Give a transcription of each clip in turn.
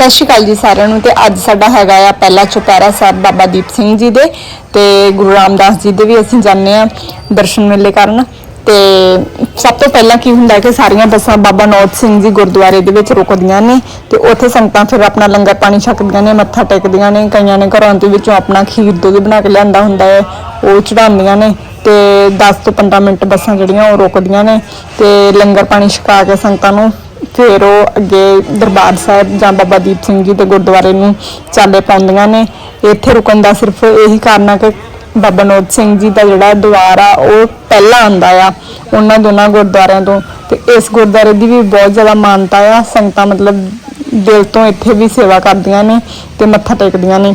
ਸਤਿ ਸ਼੍ਰੀ ਅਕਾਲ ਜੀ ਸਾਰਿਆਂ ਨੂੰ ਤੇ ਅੱਜ ਸਾਡਾ ਹੈਗਾ ਆ ਪਹਿਲਾ ਚੁਪਹਿਰਾ ਸਾਹਿਬ ਬਾਬਾ ਦੀਪ ਸਿੰਘ ਜੀ ਦੇ ਤੇ ਗੁਰੂ ਰਾਮਦਾਸ ਜੀ ਦੇ ਵੀ ਅਸੀਂ ਜਾਂਦੇ ਆ ਦਰਸ਼ਨ ਮੇਲੇ ਕਰਨ। ਤੇ ਸਭ ਤੋਂ ਪਹਿਲਾਂ ਕੀ ਹੁੰਦਾ ਕਿ ਸਾਰੀਆਂ ਬੱਸਾਂ ਬਾਬਾ ਨੌਤ ਸਿੰਘ ਜੀ ਗੁਰਦੁਆਰੇ ਦੇ ਵਿੱਚ ਰੁਕਦੀਆਂ ਨੇ ਤੇ ਉੱਥੇ ਸੰਗਤਾਂ ਫਿਰ ਆਪਣਾ ਲੰਗਰ ਪਾਣੀ ਛਕਦੀਆਂ ਨੇ, ਮੱਥਾ ਟੇਕਦੀਆਂ ਨੇ, ਕਈਆਂ ਨੇ ਘਰਾਂ ਦੇ ਵਿੱਚੋਂ ਆਪਣਾ ਖੀਰ ਦੁੱਧ ਬਣਾ ਕੇ ਲਿਆਂਦਾ ਹੁੰਦਾ ਹੈ, ਉਹ ਚੜਾਉਂਦੀਆਂ ਨੇ ਤੇ 10 ਤੋਂ 15 ਮਿੰਟ ਬੱਸਾਂ ਜਿਹੜੀਆਂ ਉਹ ਰੁਕਦੀਆਂ ਨੇ ਤੇ ਲੰਗਰ ਪਾਣੀ ਛਕਾ ਕੇ ਸੰਗਤਾਂ ਨੂੰ ਫਿਰ ਉਹ ਅੱਗੇ ਦਰਬਾਰ ਸਾਹਿਬ ਜਾਂ ਬਾਬਾ ਦੀਪ ਸਿੰਘ ਜੀ ਦੇ ਗੁਰਦੁਆਰੇ ਨੂੰ ਚਾਲੇ ਪਾਉਂਦੀਆਂ ਨੇ। ਇੱਥੇ ਰੁਕਣ ਦਾ ਸਿਰਫ ਇਹੀ ਕਾਰਨ ਆ ਕਿ ਬਾਬਾ ਨੋਦ ਸਿੰਘ ਜੀ ਦਾ ਜਿਹੜਾ ਦੁਆਰ ਆ, ਉਹ ਪਹਿਲਾਂ ਆਂਦਾ ਆ, ਉਹਨਾਂ ਦੋਨਾਂ ਗੁਰਦੁਆਰਿਆਂ ਤੋਂ। ਤੇ ਇਸ ਗੁਰਦੁਆਰੇ ਦੀ ਵੀ ਬਹੁਤ ਜ਼ਿਆਦਾ ਮਾਨਤਾ ਆ, ਸੰਗਤਾਂ ਮਤਲਬ ਦਿਲ ਤੋਂ ਇੱਥੇ ਵੀ ਸੇਵਾ ਕਰਦੀਆਂ ਨੇ ਤੇ ਮੱਥਾ ਟੇਕਦੀਆਂ ਨੇ।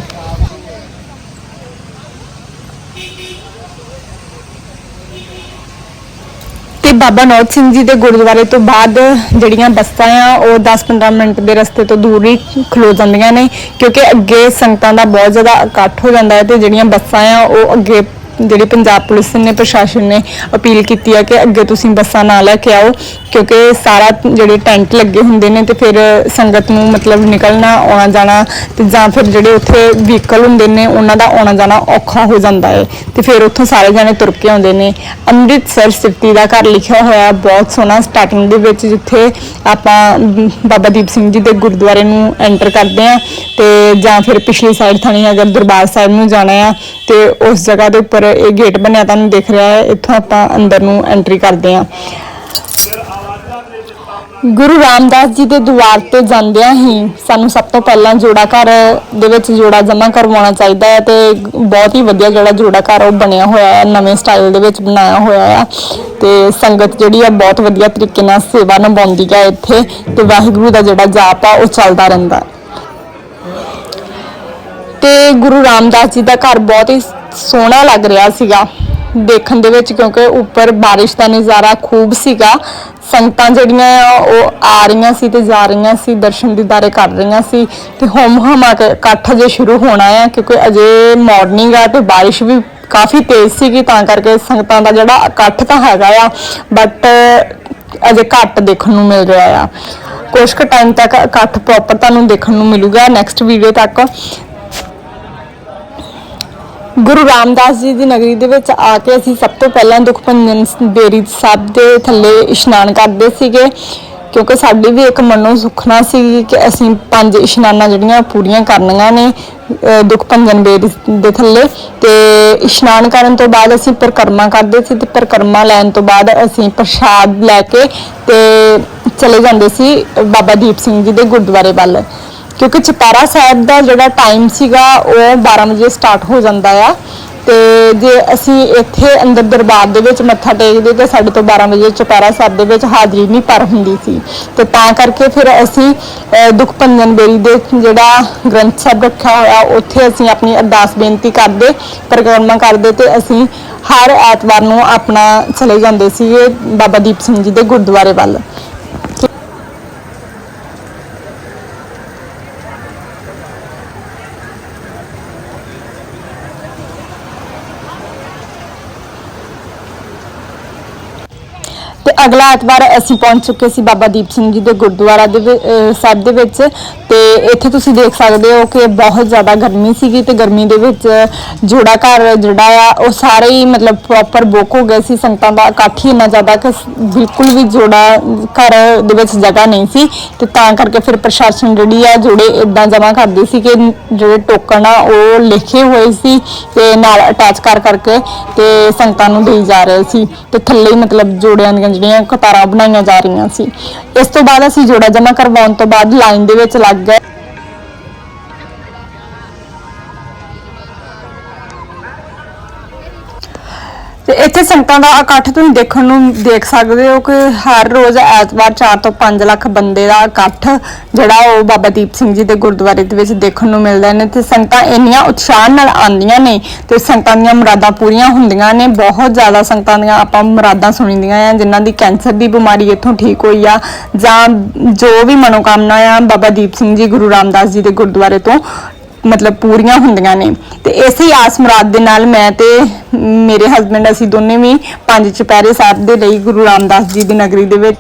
ਬਾਬਾ ਨੌਤ ਸਿੰਘ ਜੀ ਦੇ ਗੁਰਦੁਆਰੇ ਤੋਂ ਬਾਅਦ ਜਿਹੜੀਆਂ ਬੱਸਾਂ ਆ, ਉਹ 10-15 ਮਿੰਟ ਦੇ ਰਸਤੇ ਤੋਂ ਦੂਰ ਹੀ ਖਲੋ ਜਾਂਦੀਆਂ ਨੇ, ਕਿਉਂਕਿ ਅੱਗੇ ਸੰਗਤਾਂ ਦਾ ਬਹੁਤ ਜ਼ਿਆਦਾ ਇਕੱਠ ਹੋ ਜਾਂਦਾ ਹੈ ਤੇ ਜਿਹੜੀਆਂ ਬੱਸਾਂ ਆ, ਉਹ ਅੱਗੇ ਜਿਹੜੀ ਪੰਜਾਬ ਪੁਲਿਸ ਨੇ, ਪ੍ਰਸ਼ਾਸਨ ਨੇ ਅਪੀਲ ਕੀਤੀ ਹੈ ਕਿ ਅੱਗੇ ਤੁਸੀਂ ਬੱਸਾਂ ਨਾ ਲੈ ਕੇ ਆਓ, ਕਿਉਂਕਿ ਸਾਰਾ ਜਿਹੜੇ ਟੈਂਟ ਲੱਗੇ ਹੁੰਦੇ ਨੇ ਤੇ ਫਿਰ ਸੰਗਤ ਨੂੰ ਮਤਲਬ ਨਿਕਲਣਾ, ਆਉਣਾ ਜਾਣਾ ਤੇ ਜਾਂ ਫਿਰ ਜਿਹੜੇ ਉੱਥੇ ਵਹੀਕਲ ਹੁੰਦੇ ਨੇ, ਉਹਨਾਂ ਦਾ ਆਉਣਾ ਜਾਣਾ ਔਖਾ ਹੋ ਜਾਂਦਾ ਹੈ ਤੇ ਫਿਰ ਉੱਥੋਂ ਸਾਰੇ ਜਾਣੇ ਤੁਰ ਕੇ ਆਉਂਦੇ ਨੇ। ਅੰਮ੍ਰਿਤਸਰ ਸਿੱਤੀ ਦਾ ਘਰ ਲਿਖਿਆ ਹੋਇਆ ਬਹੁਤ ਸੋਹਣਾ ਸਟਾਰਟਿੰਗ ਦੇ ਵਿੱਚ ਜਿੱਥੇ ਆਪਾਂ ਬਾਬਾ ਦੀਪ ਸਿੰਘ ਜੀ ਦੇ ਗੁਰਦੁਆਰੇ ਨੂੰ ਐਂਟਰ ਕਰਦੇ ਆ ਤੇ ਜਾਂ ਫਿਰ ਪਿਛਲੀ ਸਾਈਡ ਥਾਣੀ ਅਗਰ ਦਰਬਾਰ ਸਾਹਿਬ ਨੂੰ ਜਾਣਾ ਆ ਤੇ ਉਸ ਜਗ੍ਹਾ ਦੇ ਉੱਪਰ ਇਹ ਗੇਟ ਬਣਿਆ ਤੁਹਾਨੂੰ ਦਿਖ ਰਿਹਾ ਹੈ, ਇੱਥੋਂ ਆਪਾਂ ਅੰਦਰ ਨੂੰ ਐਂਟਰੀ ਕਰਦੇ ਆ ਗੁਰੂ ਰਾਮਦਾਸ ਜੀ ਦੇ ਦੁਆਰ ਤੇ ਜਾਂਦਿਆਂ ਹੀ ਸਾਨੂੰ ਸਭ ਤੋਂ ਪਹਿਲਾਂ ਜੋੜਾ ਘਰ ਦੇ ਵਿੱਚ ਜੋੜਾ ਜਮ੍ਹਾਂ ਕਰਵਾਉਣਾ ਚਾਹੀਦਾ ਹੈ ਤੇ ਬਹੁਤ ਹੀ ਵਧੀਆ ਜਿਹੜਾ ਜੋੜਾ ਘਰ ਉਹ ਬਣਿਆ ਹੋਇਆ ਹੈ, ਨਵੇਂ ਸਟਾਈਲ ਦੇ ਵਿੱਚ ਬਣਾਇਆ ਹੋਇਆ ਆ ਤੇ ਸੰਗਤ ਜਿਹੜੀ ਆ ਬਹੁਤ ਵਧੀਆ ਤਰੀਕੇ ਨਾਲ ਸੇਵਾ ਨਿਭਾਉਂਦੀ ਹੈ ਇੱਥੇ ਤੇ ਵਾਹਿਗੁਰੂ ਦਾ ਜਿਹੜਾ ਜਾਪ ਆ ਉਹ ਚੱਲਦਾ ਰਹਿੰਦਾ ਹੈ। ਤੇ ਗੁਰੂ ਰਾਮਦਾਸ ਜੀ ਦਾ ਘਰ ਬਹੁਤ ਹੀ ਸੋਹਣਾ ਲੱਗ ਰਿਹਾ ਸੀਗਾ। ਦੇਖਣ ਦੇ ਵਿੱਚ ਕਿਉਂਕਿ ਉੱਪਰ ਬਾਰਿਸ਼ ਦਾ ਨਜ਼ਾਰਾ ਖੂਬ ਸੀਗਾ। ਸੰਗਤਾਂ ਜਿਹੜੀਆਂ ਆ, ਉਹ ਆ ਰਹੀਆਂ ਸੀ ਤੇ ਜਾ ਰਹੀਆਂ ਸੀ, ਦਰਸ਼ਨ ਦੀਦਾਰੇ ਕਰ ਰਹੀਆਂ ਸੀ ਤੇ ਹੋਮ ਹਮਾ ਇਕੱਠ ਜੇ ਸ਼ੁਰੂ ਹੋਣਾ ਆ ਕਿਉਂਕਿ ਅਜੇ ਮਾਰਨਿੰਗ ਆ ਤੇ ਬਾਰਿਸ਼ ਵੀ ਕਾਫੀ ਤੇਜ਼ ਸੀਗੀ ਤਾਂ ਕਰਕੇ ਸੰਗਤਾਂ ਦਾ ਜਿਹੜਾ ਇਕੱਠ ਤਾਂ ਹੈਗਾ ਆ ਬਟ ਅਜੇ ਘੱਟ ਦੇਖਣ ਨੂੰ ਮਿਲ ਰਿਹਾ ਆ। ਕੁਝ ਕੁ ਟਾਈਮ ਤੱਕ ਇਕੱਠ ਪ੍ਰੋਪਰ ਤੁਹਾਨੂੰ ਦੇਖਣ ਨੂੰ ਮਿਲੂਗਾ। ਨੈਕਸਟ ਵੀਡੀਓ ਤੱਕ ਗੁਰੂ ਰਾਮਦਾਸ ਜੀ ਦੀ ਨਗਰੀ ਦੇ ਵਿੱਚ ਆ ਕੇ ਅਸੀਂ ਸਭ ਤੋਂ ਪਹਿਲਾਂ ਦੁਖਭੰਜਨ ਬੇਰੀ ਸਾਹਿਬ ਦੇ ਥੱਲੇ ਇਸ਼ਨਾਨ ਕਰਦੇ ਸੀਗੇ, ਕਿਉਂਕਿ ਸਾਡੀ ਵੀ ਇੱਕ ਮਨੋ ਸੁਖਨਾ ਸੀ ਕਿ ਅਸੀਂ ਪੰਜ ਇਸ਼ਨਾਨਾਂ ਜਿਹੜੀਆਂ ਪੂਰੀਆਂ ਕਰਨੀਆਂ ਨੇ, ਅਹ ਦੁਖਭੰਜਨ ਬੇਰੀ ਦੇ ਥੱਲੇ। ਤੇ ਇਸ਼ਨਾਨ ਕਰਨ ਤੋਂ ਬਾਅਦ ਅਸੀਂ ਪਰਿਕਰਮਾ ਕਰਦੇ ਸੀ ਤੇ ਪਰਿਕਰਮਾ ਲੈਣ ਤੋਂ ਬਾਅਦ ਅਸੀਂ ਪ੍ਰਸ਼ਾਦ ਲੈ ਕੇ ਤੇ ਚਲੇ ਜਾਂਦੇ ਸੀ ਬਾਬਾ ਦੀਪ ਸਿੰਘ ਜੀ ਦੇ ਗੁਰਦੁਆਰੇ ਵੱਲ। ਕਿਉਂਕਿ ਚਪਾਰਾ ਸਾਹਿਬ ਦਾ ਜਿਹੜਾ ਟਾਈਮ ਸੀਗਾ ਉਹ 12 ਵਜੇ ਸਟਾਰਟ ਹੋ ਜਾਂਦਾ ਆ। ਤੇ ਜੇ ਅਸੀਂ ਇੱਥੇ ਅੰਦਰ ਦਰਬਾਰ ਦੇ ਵਿੱਚ ਮੱਥਾ ਟੇਕਦੇ ਤੇ ਸਾਡੇ ਤੋਂ 12 ਵਜੇ ਚਪਾਰਾ ਸਾਹਿਬ ਦੇ ਵਿੱਚ ਹਾਜ਼ਰੀ ਨਹੀਂ ਪਰ ਹੁੰਦੀ ਸੀ। ਤੇ ਤਾਂ ਕਰਕੇ ਫਿਰ ਅਸੀਂ ਅਹ, ਦੁਖਭੰਜਨ ਬੇਰੀ ਦੇ ਜਿਹੜਾ ਗ੍ਰੰਥ ਸਾਹਿਬ ਰੱਖਿਆ ਹੋਇਆ ਉੱਥੇ ਅਸੀਂ ਆਪਣੀ ਅਰਦਾਸ ਬੇਨਤੀ ਕਰਦੇ ਪਰਿਕਰਮਾ ਕਰਦੇ ਤੇ ਅਸੀਂ ਹਰ ਐਤਵਾਰ ਨੂੰ ਆਪਣਾ ਚਲੇ ਜਾਂਦੇ ਸੀਗੇ ਬਾਬਾ ਦੀਪ ਸਿੰਘ ਜੀ ਦੇ ਗੁਰਦੁਆਰੇ ਵੱਲ। ਅਗਲਾ ਐਤਵਾਰ ਅਸੀਂ ਪਹੁੰਚ ਚੁੱਕੇ ਸੀ ਬਾਬਾ ਦੀਪ ਸਿੰਘ ਜੀ ਦੇ ਗੁਰਦੁਆਰਾ ਦੇ ਵਿ- ਅਹ, ਸਾਹਿਬ ਦੇ ਵਿੱਚ ਤੇ ਇੱਥੇ ਤੁਸੀਂ ਦੇਖ ਸਕਦੇ ਹੋ ਕਿ ਬਹੁਤ ਜ਼ਿਆਦਾ ਗਰਮੀ ਸੀਗੀ ਤੇ ਗਰਮੀ ਦੇ ਵਿੱਚ ਜੋੜਾ ਘਰ ਜਿਹੜਾ ਆ, ਉਹ ਸਾਰੇ ਹੀ ਮਤਲਬ ਪ੍ਰੋਪਰ ਬੁੱਕ ਹੋ ਗਏ ਸੀ, ਸੰਗਤਾਂ ਦਾ ਇਕੱਠ ਹੀ ਇੰਨਾ ਜ਼ਿਆਦਾ ਕਿ ਸ- ਬਿਲਕੁਲ ਵੀ ਜੋੜਾ ਘਰ ਦੇ ਵਿੱਚ ਜਗ੍ਹਾ ਨਹੀਂ ਸੀ ਤੇ ਤਾਂ ਕਰਕੇ ਫਿਰ ਪ੍ਰਸ਼ਾਸਨ ਜਿਹੜੀ ਆ, ਜੋੜੇ ਇਦਾਂ ਜਮ੍ਹਾਂ ਕਰਦੀ ਸੀ ਕਿ ਜਿਹੜੇ ਟੋਕਨ ਆ, ਉਹ ਲਿਖੇ ਹੋਏ ਸੀ ਤੇ ਨਾਲ ਅਟੈਚ ਕਰ ਕਰਕੇ ਤੇ ਸੰਗਤਾਂ ਨੂੰ ਦੇਈ ਜਾ ਰਹੇ ਸੀ ਤੇ ਥੱਲੇ ਹੀ ਮਤਲਬ ਜੋੜਿਆਂ ਦੀਆਂ ਜਿਹੜੀਆਂ ਕਤਾਰਾਂ ਬਣਾਈਆਂ ਜਾ ਰਹੀਆਂ ਸੀ। ਇਸ ਤੋਂ ਬਾਅਦ ਅਸੀਂ ਜੋੜਾ ਜਮਾ ਕਰਵਾਉਣ ਤੋਂ ਬਾਅਦ ਲਾਈਨ ਦੇ ਵਿੱਚ ਲੱਗ ਗਏ। ਤੇ ਇੱਥੇ ਸੰਗਤਾਂ ਦਾ ਇਕੱਠ ਤੁਸੀਂ ਦੇਖਣ ਨੂੰ ਦੇਖ ਸਕਦੇ ਹੋ ਕਿ ਹਰ ਰੋਜ਼ ਐਤਵਾਰ 4 ਤੋਂ 5 ਲੱਖ ਬੰਦੇ ਦਾ ਇਕੱਠ ਜਿਹੜਾ ਉਹ ਬਾਬਾ ਦੀਪ ਸਿੰਘ ਜੀ ਦੇ ਗੁਰਦੁਆਰੇ ਦੇ ਵਿੱਚ ਦੇਖਣ ਨੂੰ ਮਿਲਦਾ ਨੇ ਤੇ ਸੰਗਤਾਂ ਇੰਨੀਆਂ ਉਤਸ਼ਾਹ ਨਾਲ ਆਉਂਦੀਆਂ ਨੇ ਤੇ ਸੰਗਤਾਂ ਦੀਆਂ ਮੁਰਾਦਾਂ ਪੂਰੀਆਂ ਹੁੰਦੀਆਂ ਨੇ, ਬਹੁਤ ਜ਼ਿਆਦਾ ਸੰਗਤਾਂ ਦੀਆਂ ਆਪਾਂ ਮੁਰਾਦਾਂ ਸੁਣੀਦੀਆਂ ਆ, ਜਿਨ੍ਹਾਂ ਦੀ ਕੈਂਸਰ ਦੀ ਬਿਮਾਰੀ ਇੱਥੋਂ ਠੀਕ ਹੋਈ ਆ ਜਾਂ ਜੋ ਵੀ ਮਨੋਕਾਮਨਾ ਆ ਬਾਬਾ ਦੀਪ ਸਿੰਘ ਜੀ ਗੁਰੂ ਰਾਮਦਾਸ ਜੀ ਦੇ ਗੁਰਦੁਆਰੇ ਤੋਂ ਮਤਲਬ ਪੂਰੀਆਂ ਹੁੰਦੀਆਂ ਨੇ। ਤੇ ਇਸੇ ਹੀ ਆਸ ਮੁਰਾਦ ਦੇ ਨਾਲ ਮੈਂ ਤੇ ਮੇਰੇ ਹਸਬੰਡ ਅਸੀਂ ਦੋਨੇ ਵੀ ਪੰਜ ਚੁਪਹਿਰੇ ਸਾਹਿਬ ਦੇ ਲਈ ਗੁਰੂ ਰਾਮਦਾਸ ਜੀ ਦੀ ਨਗਰੀ ਦੇ ਵਿੱਚ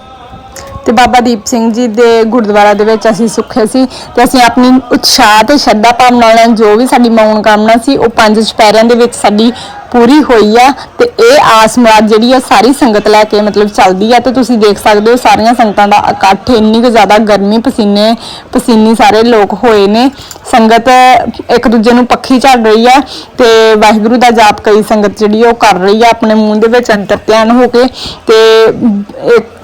ਤੇ ਬਾਬਾ ਦੀਪ ਸਿੰਘ ਜੀ ਦੇ ਗੁਰਦੁਆਰਾ ਦੇ ਵਿੱਚ ਅਸੀਂ ਸੁੱਖੇ ਸੀ ਤੇ ਅਸੀਂ ਆਪਣੀ ਉਤਸ਼ਾਹ ਤੇ ਸ਼ਰਧਾ ਭਾਵਨਾ ਨਾਲ ਜੋ ਵੀ ਸਾਡੀ ਮੌਨ ਕਾਮਨਾ ਸੀ, ਉਹ ਪੰਜ ਚੁਪਹਿਰਿਆਂ ਦੇ ਵਿੱਚ ਸਾਡੀ ਪੂਰੀ ਹੋਈ ਆ ਤੇ ਇਹ ਆਸ ਮੁਰਾਦ ਜਿਹੜੀ ਆ ਸਾਰੀ ਸੰਗਤ ਲੈ ਕੇ ਮਤਲਬ ਚੱਲਦੀ ਆ ਤੇ ਤੁਸੀਂ ਦੇਖ ਸਕਦੇ ਹੋ ਸਾਰੀਆਂ ਸੰਗਤਾਂ ਦਾ ਇਕੱਠ, ਇੰਨੀ ਕੁ ਜ਼ਿਆਦਾ ਗਰਮੀ, ਪਸੀਨੇ, ਪਸੀਨੀ ਸਾਰੇ ਲੋਕ ਹੋਏ ਨੇ। ਸੰਗਤ ਇੱਕ ਦੂਜੇ ਨੂੰ ਪੱਖੀ ਝੜ ਰਹੀ ਆ ਤੇ ਵਾਹਿਗੁਰੂ ਦਾ ਜਾਪ ਕਈ ਸੰਗਤ ਜਿਹੜੀ ਉਹ ਕਰ ਰਹੀ ਆ, ਆਪਣੇ ਮੂੰਹ ਦੇ ਵਿੱਚ ਅੰਤਰ ਧਿਆਨ ਹੋ ਕੇ ਤੇ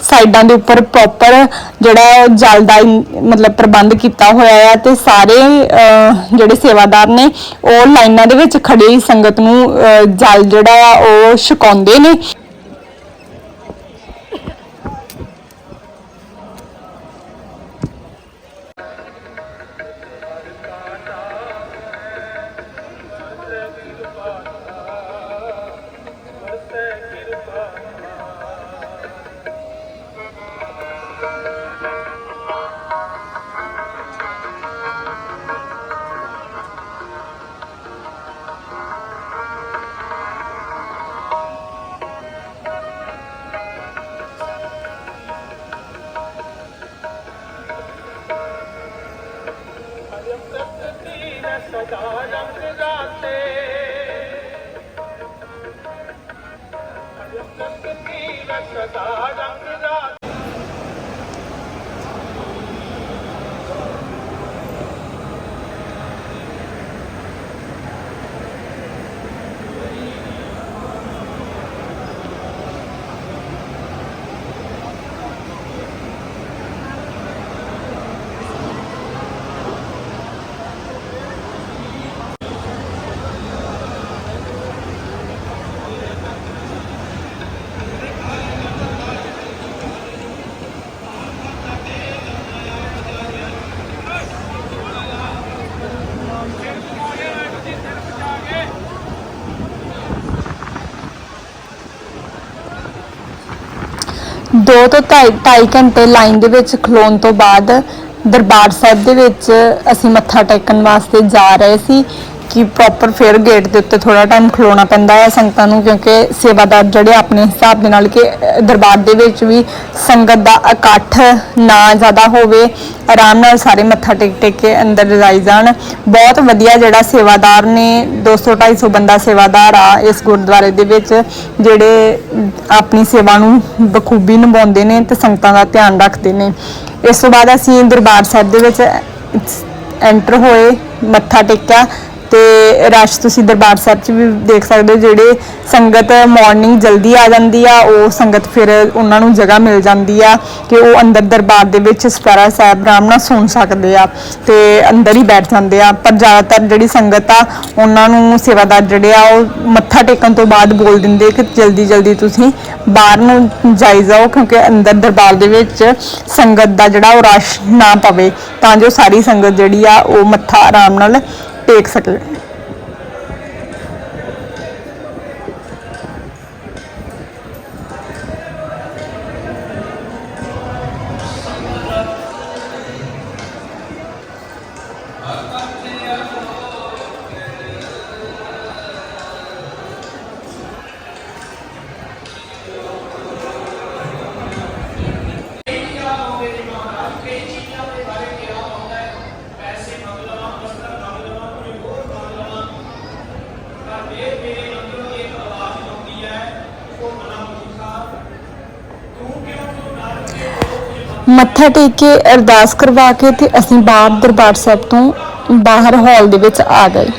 ਸਾਈਡਾਂ ਦੇ ਉੱਪਰ ਪ੍ਰੋਪਰ ਜਿਹੜਾ ਜਲ ਦਾ ਮਤਲਬ ਪ੍ਰਬੰਧ ਕੀਤਾ ਹੋਇਆ ਆ ਤੇ ਸਾਰੇ ਜਿਹੜੇ ਸੇਵਾਦਾਰ ਨੇ ਉਹ ਲਾਈਨਾਂ ਦੇ ਵਿੱਚ ਖੜੇ ਸੰਗਤ ਨੂੰ ਅਹ, ਜਲ ਜਿਹੜਾ ਆ ਉਹ ਛਕਾਉਂਦੇ ਨੇ। ਸਦਾ 2 ਤੋਂ 2.5 ਘੰਟੇ ਲਾਈਨ ਦੇ ਵਿੱਚ ਖਲੋਣ ਤੋਂ ਬਾਅਦ ਦਰਬਾਰ ਸਾਹਿਬ ਦੇ ਵਿੱਚ ਅਸੀਂ ਮੱਥਾ ਟੇਕਣ ਵਾਸਤੇ ਜਾ ਰਹੇ ਸੀ। ਕਿ ਪ੍ਰੋਪਰ ਫਿਰ ਗੇਟ ਦੇ ਉੱਤੇ ਥੋੜਾ ਟਾਈਮ ਖਲੋਣਾ ਪੈਂਦਾ ਹੈ ਸੰਗਤਾਂ ਨੂੰ, ਕਿਉਂਕਿ ਸੇਵਾਦਾਰ ਜਿਹੜੇ ਆਪਣੇ ਹਿਸਾਬ ਦੇ ਨਾਲ ਕਿ ਦਰਬਾਰ ਦੇ ਵਿੱਚ ਵੀ ਸੰਗਤ ਦਾ ਇਕੱਠ ਨਾ ਜ਼ਿਆਦਾ ਹੋਵੇ, ਆਰਾਮ ਨਾਲ ਸਾਰੇ ਮੱਥਾ ਟੇਕ ਟੇਕ ਕੇ ਅੰਦਰ ਜਾਈ ਜਾਣ। ਬਹੁਤ ਵਧੀਆ ਜਿਹੜਾ ਸੇਵਾਦਾਰ ਨੇ 200 250 ਬੰਦਾ ਸੇਵਾਦਾਰ ਆ ਇਸ ਗੁਰਦੁਆਰੇ ਦੇ ਵਿੱਚ, ਜਿਹੜੇ ਆਪਣੀ ਸੇਵਾ ਨੂੰ ਬਖੂਬੀ ਨਿਭਾਉਂਦੇ ਨੇ ਤੇ ਸੰਗਤਾਂ ਦਾ ਧਿਆਨ ਰੱਖਦੇ ਨੇ। ਇਸ ਤੋਂ ਬਾਅਦ ਅਸੀਂ ਦਰਬਾਰ ਸਾਹਿਬ ਦੇ ਵਿੱਚ ਐਂਟਰ ਹੋਏ, ਮੱਥਾ ਟੇਕਿਆ। ਤੇ ਰਸ਼ ਤੁਸੀਂ ਦਰਬਾਰ ਸਾਹਿਬ 'ਚ ਵੀ ਦੇਖ ਸਕਦੇ ਹੋ, ਜਿਹੜੇ ਸੰਗਤ ਮਾਰਨਿੰਗ ਜਲਦੀ ਆ ਜਾਂਦੀ ਆ, ਉਹ ਸੰਗਤ ਫਿਰ ਉਹਨਾਂ ਨੂੰ ਜਗ੍ਹਾ ਮਿਲ ਜਾਂਦੀ ਆ ਕਿ ਉਹ ਅੰਦਰ ਦਰਬਾਰ ਦੇ ਵਿੱਚ ਸਤਾਰਾ ਸਾਹਿਬ ਆਰਾਮ ਨਾਲ ਸੁਣ ਸਕਦੇ ਆ ਤੇ ਅੰਦਰ ਹੀ ਬੈਠ ਜਾਂਦੇ ਆ। ਪਰ ਜ਼ਿਆਦਾਤਰ ਜਿਹੜੀ ਸੰਗਤ ਆ, ਉਹਨਾਂ ਨੂੰ ਸੇਵਾਦਾਰ ਜਿਹੜੇ ਆ, ਉਹ ਮੱਥਾ ਟੇਕਣ ਤੋਂ ਬਾਅਦ ਬੋਲ ਦਿੰਦੇ ਕਿ ਜਲਦੀ ਜਲਦੀ ਤੁਸੀਂ ਬਾਹਰ ਨੂੰ ਜਾਈ ਜਾਓ, ਕਿਉਂਕਿ ਅੰਦਰ ਦਰਬਾਰ ਦੇ ਵਿੱਚ ਸੰਗਤ ਦਾ ਜਿਹੜਾ ਉਹ ਰਸ਼ ਨਾ ਪਵੇ, ਤਾਂ ਜੋ ਸਾਰੀ ਸੰਗਤ ਜਿਹੜੀ ਆ, ਉਹ ਮੱਥਾ ਆਰਾਮ ਨਾਲ ਦੇਖ ਸਕਣ ਮੱਥਾ ਟੇਕ ਕੇ ਅਰਦਾਸ ਕਰਵਾ ਕੇ ਤੇ ਅਸੀਂ ਬਾਹਰ ਦਰਬਾਰ ਸਾਹਿਬ ਤੋਂ ਬਾਹਰ ਹਾਲ ਦੇ ਵਿੱਚ ਆ ਗਏ।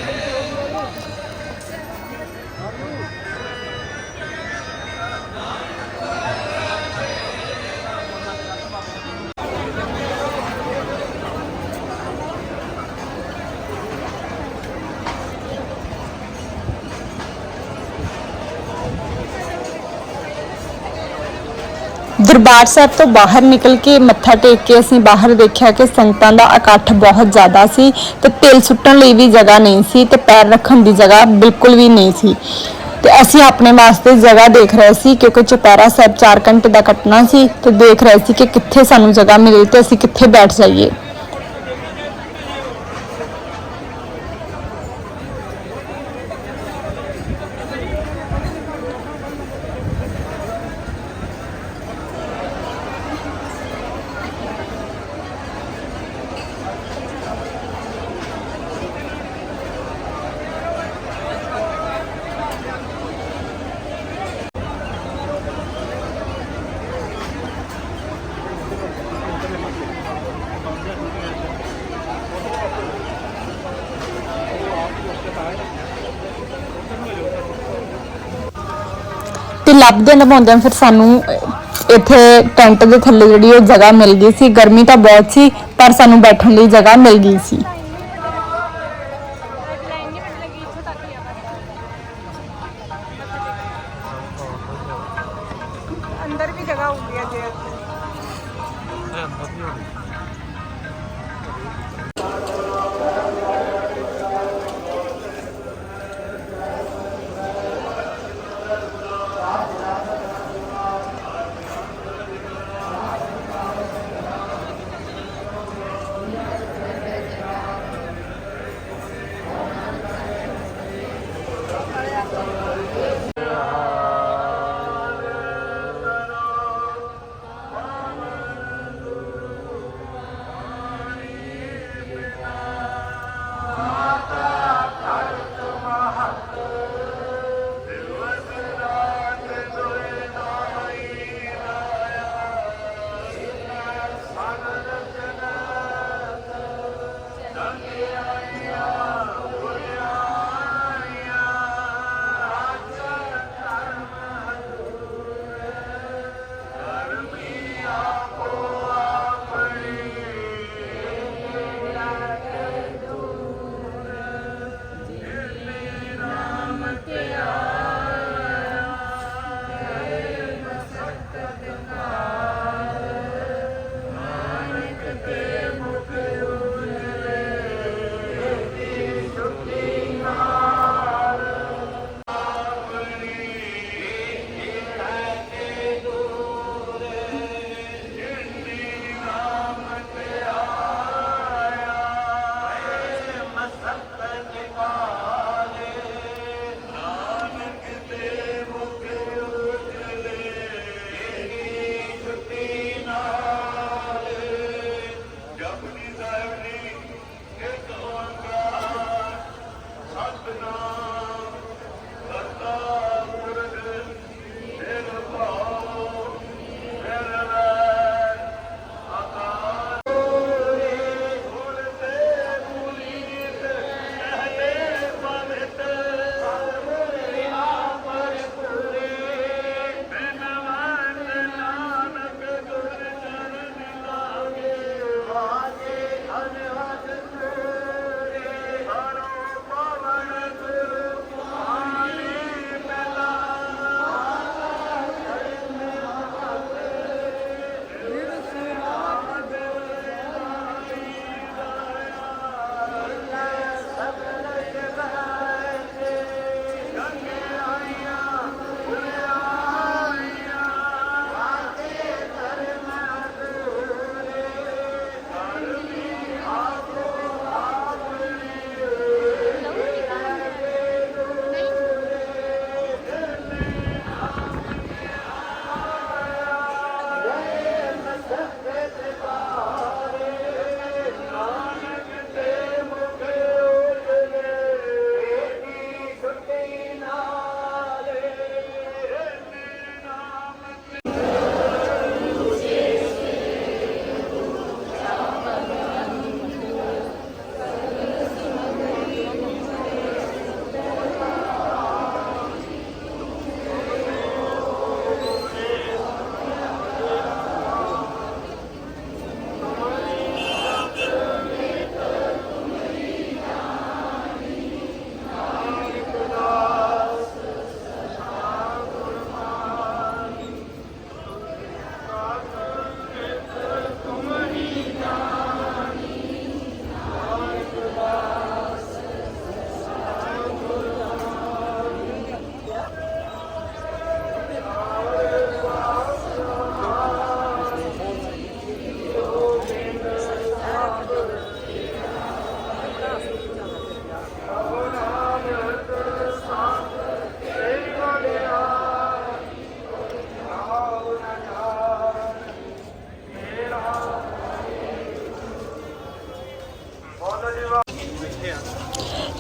ਦਰਬਾਰ ਸਾਹਿਬ ਤੋਂ ਬਾਹਰ ਨਿਕਲ ਕੇ ਮੱਥਾ ਟੇਕ ਕੇ ਅਸੀਂ ਬਾਹਰ ਦੇਖਿਆ ਕਿ ਸੰਗਤਾਂ ਦਾ ਇਕੱਠ ਬਹੁਤ ਜ਼ਿਆਦਾ ਸੀ ਤੇ ਤਿਲ ਸੁੱਟਣ ਲਈ ਵੀ ਜਗ੍ਹਾ ਨਹੀਂ ਸੀ ਤੇ ਪੈਰ ਰੱਖਣ ਦੀ ਜਗ੍ਹਾ ਬਿਲਕੁਲ ਵੀ ਨਹੀਂ ਸੀ। ਤੇ ਅਸੀਂ ਆਪਣੇ ਵਾਸਤੇ ਜਗ੍ਹਾ ਦੇਖ ਰਹੇ ਸੀ ਕਿਉਂਕਿ ਚੁਪਹਿਰਾ ਸਾਹਿਬ 4 ਘੰਟੇ ਦਾ ਕੱਟਣਾ ਸੀ ਤੇ ਦੇਖ ਰਹੇ ਸੀ ਕਿ ਕਿੱਥੇ ਸਾਨੂੰ ਜਗ੍ਹਾ ਮਿਲੇ ਤੇ ਅਸੀਂ ਕਿੱਥੇ ਬੈਠ ਜਾਈਏ। ਫਿਰ ਲੱਭਦੇ ਲਭਾਉਂਦੇ ਫਿਰ ਸਾਨੂੰ ਇੱਥੇ ਟੈਂਟ ਦੇ ਥੱਲੇ ਜਿਹੜੀ ਉਹ ਜਗ੍ਹਾ ਮਿਲ ਗਈ ਸੀ। ਗਰਮੀ ਤਾਂ ਬਹੁਤ ਸੀ, ਪਰ ਸਾਨੂੰ ਬੈਠਣ ਲਈ ਜਗ੍ਹਾ ਮਿਲ ਗਈ ਸੀ।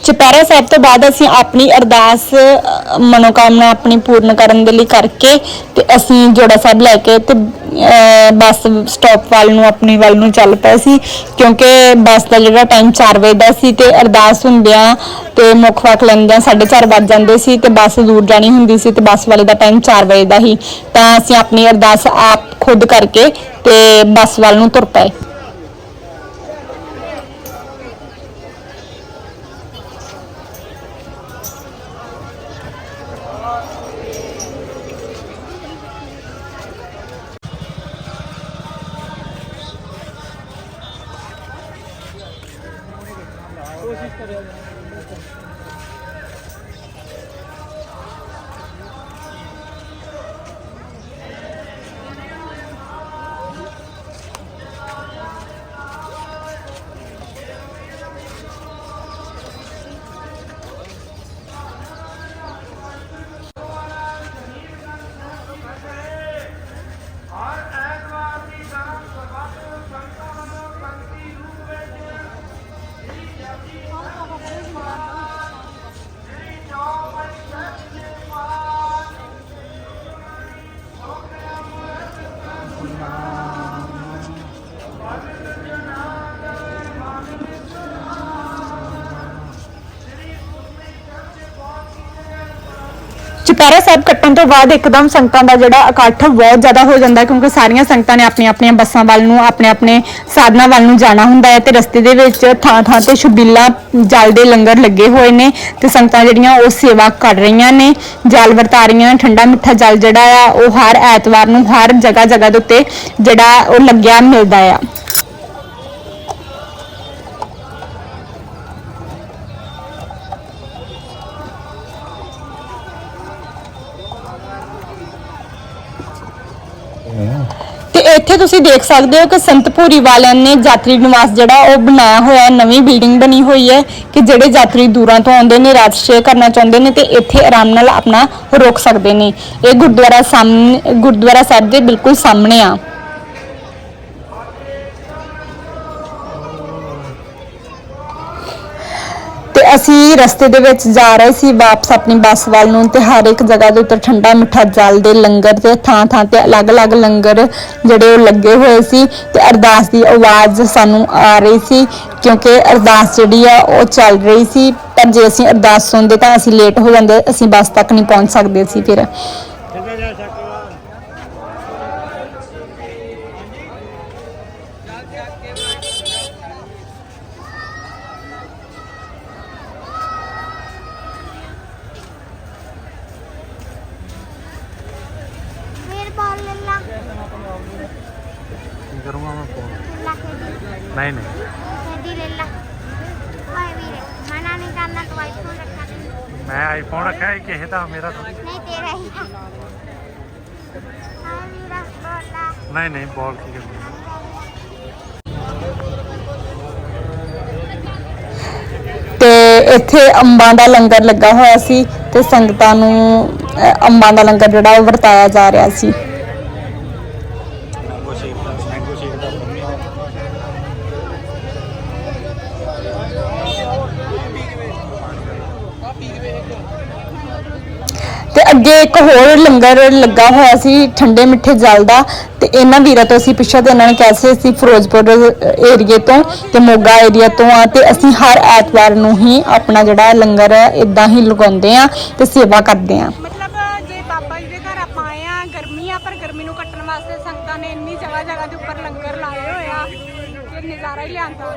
ਚੁਪਹਿਰਾ ਸਾਹਿਬ ਤੋਂ ਬਾਅਦ ਅਸੀਂ ਆਪਣੀ ਅਰਦਾਸ ਅ, ਮਨੋਕਾਮਨਾ ਆਪਣੀ ਪੂਰਨ ਕਰਨ ਦੇ ਲਈ ਕਰਕੇ ਤੇ ਅਸੀਂ ਜੋੜਾ ਸਾਹਿਬ ਲੈ ਕੇ ਤੇ ਅ, ਬੱਸ ਸਟਾਪ ਵੱਲ ਨੂੰ ਆਪਣੀ ਵੱਲ ਨੂੰ ਚੱਲ ਪਏ ਸੀ। ਕਿਉਂਕਿ ਬੱਸ ਦਾ ਜਿਹੜਾ ਟਾਈਮ 4 ਵਜੇ ਦਾ ਸੀ ਤੇ ਅਰਦਾਸ ਹੁੰਦਿਆਂ ਤੇ ਮੁੱਖ ਵਾਕ ਲੈਂਦਿਆਂ 4:30 ਵੱਜ ਜਾਂਦੇ ਸੀ ਤੇ ਬੱਸ ਦੂਰ ਜਾਣੀ ਹੁੰਦੀ ਸੀ ਤੇ ਬੱਸ ਵਾਲੇ ਦਾ ਟਾਈਮ 4 ਵਜੇ ਦਾ ਹੀ। ਤਾਂ ਅਸੀਂ ਆਪਣੀ ਅਰਦਾਸ ਆਪ ਖੁਦ ਕਰਕੇ ਤੇ ਬੱਸ ਵੱਲ ਨੂੰ ਤੁਰ ਪਏ। ਚੁਪਹਿਰਾ ਸਾਹਿਬ ਕੱਟਣ ਤੋਂ ਬਾਅਦ ਇੱਕਦਮ ਸੰਗਤਾਂ ਦਾ ਜਿਹੜਾ ਇਕੱਠ ਬਹੁਤ ਜ਼ਿਆਦਾ ਹੋ ਜਾਂਦਾ ਕਿਉਂਕਿ ਸਾਰੀਆਂ ਸੰਗਤਾਂ ਨੇ ਆਪਣੀਆਂ ਆਪਣੀਆਂ ਬੱਸਾਂ ਵੱਲ ਨੂੰ, ਆਪਣੇ ਆਪਣੇ ਸਾਧਨਾਂ ਵੱਲ ਨੂੰ ਜਾਣਾ ਹੁੰਦਾ ਹੈ ਤੇ ਰਸਤੇ ਦੇ ਵਿੱਚ ਥਾਂ ਥਾਂ ਤੇ ਛਬੀਲਾ ਜਲ ਦੇ ਲੰਗਰ ਲੱਗੇ ਹੋਏ ਨੇ ਤੇ ਸੰਗਤਾਂ ਜਿਹੜੀਆਂ ਉਹ ਸੇਵਾ ਕਰ ਰਹੀਆਂ ਨੇ। ਜਲ ਵਰਤਾ ਰਹੀਆਂ ਠੰਡਾ ਮਿੱਠਾ ਜਲ ਜਿਹੜਾ ਆ, ਉਹ ਹਰ ਐਤਵਾਰ ਨੂੰ ਹਰ ਜਗ੍ਹਾ ਜਗ੍ਹਾ ਦੇ ਉੱਤੇ ਜਿਹੜਾ ਉਹ ਲੱਗਿਆ ਮਿਲਦਾ ਆ। ਇੱਥੇ ਤੁਸੀਂ ਦੇਖ ਸਕਦੇ ਹੋ ਕਿ ਸੰਤਪੂਰੀ ਵਾਲਿਆਂ ਨੇ ਯਾਤਰੀ ਨਿਵਾਸ ਜਿਹੜਾ ਉਹ ਬਣਾਇਆ ਹੋਇਆ ਹੈ ਨਵੀਂ ਬਿਲਡਿੰਗ ਬਣੀ ਹੋਈ ਹੈ ਕਿ ਜਿਹੜੇ ਯਾਤਰੀ ਦੂਰਾਂ ਤੋਂ ਆਉਂਦੇ ਨੇ, ਰਾਤ ਸਟੇ ਕਰਨਾ ਚਾਹੁੰਦੇ ਨੇ ਤੇ ਇੱਥੇ ਆਰਾਮ ਨਾਲ ਆਪਣਾ ਰੋਕ ਸਕਦੇ ਨੇ। ਇਹ ਗੁਰਦੁਆਰਾ ਸਾਹਮਣੇ, ਗੁਰਦੁਆਰਾ ਸਾਹਿਬ ਦੇ ਬਿਲਕੁਲ ਸਾਹਮਣੇ ਆ। ਤੇ ਅਸੀਂ ਰਸਤੇ ਦੇ ਵਿੱਚ ਜਾ ਰਹੇ ਸੀ, ਵਾਪਸ ਆਪਣੀ ਬੱਸ ਵੱਲ ਨੂੰ ਤੇ ਹਰ ਇੱਕ ਜਗ੍ਹਾ ਦੇ ਉੱਤੇ ਠੰਡਾ ਮਿੱਠਾ ਜਲ ਦੇ ਲੰਗਰ ਤੇ ਥਾਂ ਥਾਂ ਤੇ ਅਲੱਗ-ਅਲੱਗ ਲੰਗਰ ਜਿਹੜੇ ਉਹ ਲੱਗੇ ਹੋਏ ਸੀ ਤੇ ਅਰਦਾਸ ਦੀ ਆਵਾਜ਼ ਸਾਨੂੰ ਆ ਰਹੀ ਸੀ ਕਿਉਂਕਿ ਅਰਦਾਸ ਜਿਹੜੀ ਆ ਉਹ ਚੱਲ ਰਹੀ ਸੀ, ਪਰ ਜੇ ਅਸੀਂ ਅਰਦਾਸ ਸੁਣਦੇ ਤਾਂ ਅਸੀਂ ਲੇਟ ਹੋ ਜਾਂਦੇ, ਅਸੀਂ ਬੱਸ ਤੱਕ ਨਹੀਂ ਪਹੁੰਚ ਸਕਦੇ ਸੀ ਫਿਰ। ਫਿਰ ਬਾਲ ਲੈ ਲਾ ਕੀ ਕਰੂੰਗਾ ਮੈਂ ਫੋਨ ਲਾ ਖੇਡੀ ਨਹੀਂ ਨਹੀਂ ਖੇਡੀ ਲੈ ਲਾ ਓਏ ਵੀਰੇ ਮਨਾ ਨਹੀਂ ਕਰਨਾ ਤੂੰ ਆਈਫੋਨ ਰੱਖਾ ਦੇ ਮੈਂ ਆਈਫੋਨ ਰੱਖਿਆ ਹੈ ਕਿਸੇ ਦਾ ਮੇਰਾ ਥੋੜ੍ਹੀ। ਨਹੀਂ ਤੇਰਾ ਹੀ ਆ। ਹਾਂ ਵੀਰਾ ਬੋਲਾ ਨਹੀਂ ਨਹੀਂ ਬੋਲ ਕੀ ਕਰਨੀ। ਤੇ ਇੱਥੇ ਅੰਬਾਂ ਦਾ ਲੰਗਰ ਲੱਗਾ ਹੋਇਆ ਸੀ ਤੇ ਸੰਗਤਾਂ ਨੂੰ ਅ, ਅੰਬਾਂ ਦਾ ਲੰਗਰ ਜਿਹੜਾ ਉਹ ਵਰਤਾਇਆ ਜਾ ਰਿਹਾ ਸੀ ਮੈਂਗੋ ਸ਼ੇਕ ਦਾ ਮੈਂਗੋ ਸ਼ੇਕ ਦਾ ਤੇ ਅੱਗੇ ਇੱਕ ਹੋਰ ਲੰਗਰ ਲੱਗਾ ਹੋਇਆ ਸੀ, ਠੰਡੇ ਮਿੱਠੇ ਜਲ ਦਾ, ਤੇ ਇਹਨਾਂ ਵੀਰਾਂ ਤੋਂ ਅਸੀਂ ਪਿੱਛੇ ਤੇ ਇਹਨਾਂ ਨੇ ਕਿਹਾ ਸੀ, ਅਸੀਂ ਫਿਰੋਜ਼ਪੁਰ ਏਰੀਏ ਤੋਂ ਤੇ ਮੋਗਾ ਏਰੀਆ ਤੋਂ ਆ, ਤੇ ਅਸੀਂ ਹਰ ਐਤਵਾਰ ਨੂੰ ਹੀ ਆਪਣਾ ਜਿਹੜਾ ਲੰਗਰ ਹੈ ਇਦਾਂ ਹੀ ਲਗਾਉਂਦੇ ਆ ਤੇ ਸੇਵਾ ਕਰਦੇ ਆ। ਮਤਲਬ ਜੇ ਬਾਬਾ ਜੀ ਦੇ ਘਰ ਆਪਾਂ ਆਏ ਆ, ਗਰਮੀ ਆ, ਪਰ ਗਰਮੀ ਨੂੰ ਕੱਟਣ ਵਾਸਤੇ ਸੰਗਤਾਂ ਨੇ ਇੰਨੀ ਜਗ੍ਹਾ ਜਗ੍ਹਾ ਦੇ ਉੱਪਰ ਲੰਗਰ ਲਾਏ ਹੋਏ ਆ ਕਿ ਨਜ਼ਾਰਾ ਹੀ ਲਿਆਂਦਾ।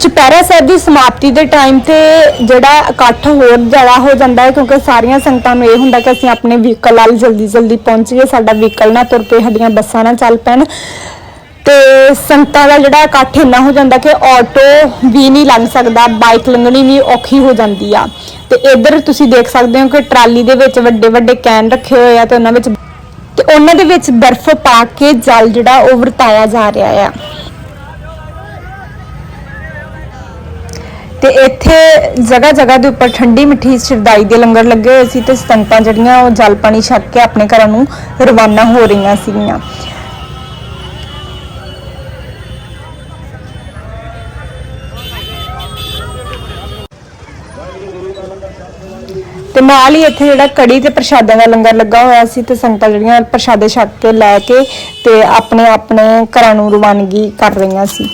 ਚੁਪਹਿਰਾ ਸਾਹਿਬ ਦੀ ਸਮਾਪਤੀ ਦੇ ਟਾਈਮ ਤੇ ਜਿਹੜਾ ਇਕੱਠ ਹੋਰ ਜ਼ਿਆਦਾ ਹੋ ਜਾਂਦਾ ਹੈ, ਕਿਉਂਕਿ ਸਾਰੀਆਂ ਸੰਗਤਾਂ ਨੂੰ ਇਹ ਹੁੰਦਾ ਕਿ ਅਸੀਂ ਆਪਣੇ ਵਹੀਕਲ ਨਾਲ ਜਲਦੀ ਜਲਦੀ ਪਹੁੰਚੀਏ ਸਾਡਾ ਵਹੀਕਲ ਨਾ ਤੁਰ ਪਏ, ਸਾਡੀਆਂ ਬੱਸਾਂ ਨਾ ਚੱਲ ਪੈਣ। ਤੇ ਸੰਗਤਾਂ ਦਾ ਜਿਹੜਾ ਇਕੱਠ ਇੰਨਾ ਹੋ ਜਾਂਦਾ ਕਿ ਆਟੋ ਵੀ ਨਹੀਂ ਲੰਘ ਸਕਦਾ ਬਾਈਕ ਲੰਘਣੀ ਵੀ ਔਖੀ ਹੋ ਜਾਂਦੀ ਆ। ਤੇ ਇੱਧਰ ਤੁਸੀਂ ਦੇਖ ਸਕਦੇ ਹੋ ਕਿ ਟਰਾਲੀ ਦੇ ਵਿੱਚ ਵੱਡੇ ਵੱਡੇ ਕੈਨ ਰੱਖੇ ਹੋਏ ਆ ਤੇ ਉਹਨਾਂ ਵਿੱਚ ਤੇ ਉਹਨਾਂ ਦੇ ਵਿੱਚ ਬਰਫ਼ ਪਾ ਕੇ ਜਲ ਜਿਹੜਾ ਉਹ ਵਰਤਾਇਆ ਜਾ ਰਿਹਾ ਆ। ਤੇ ਇੱਥੇ ਜਗ੍ਹਾ ਜਗ੍ਹਾ ਦੇ ਉੱਪਰ ਠੰਡੀ ਮਿੱਠੀ ਸ਼ਰਦਾਈ ਦੇ ਲੰਗਰ ਲੱਗੇ ਹੋਏ ਸੀ ਤੇ ਸੰਗਤਾਂ ਜਿਹੜੀਆਂ ਉਹ ਜਲ ਪਾਣੀ ਛਕ ਕੇ ਆਪਣੇ ਘਰਾਂ ਨੂੰ ਰਵਾਨਾ ਹੋ ਰਹੀਆਂ ਸੀਗੀਆਂ। ਤੇ ਨਾਲ ਹੀ ਇੱਥੇ ਜਿਹੜਾ ਕੜੀ ਤੇ ਪ੍ਰਸ਼ਾਦਾਂ ਦਾ ਲੰਗਰ ਲੱਗਾ ਹੋਇਆ ਸੀ ਤੇ ਸੰਗਤਾਂ ਜਿਹੜੀਆਂ ਪ੍ਰਸ਼ਾਦੇ ਛਕ ਕੇ ਲੈ ਕੇ ਤੇ ਆਪਣੇ ਆਪਣੇ ਘਰਾਂ ਨੂੰ ਰਵਾਨਗੀ ਕਰ ਰਹੀਆਂ ਸੀ।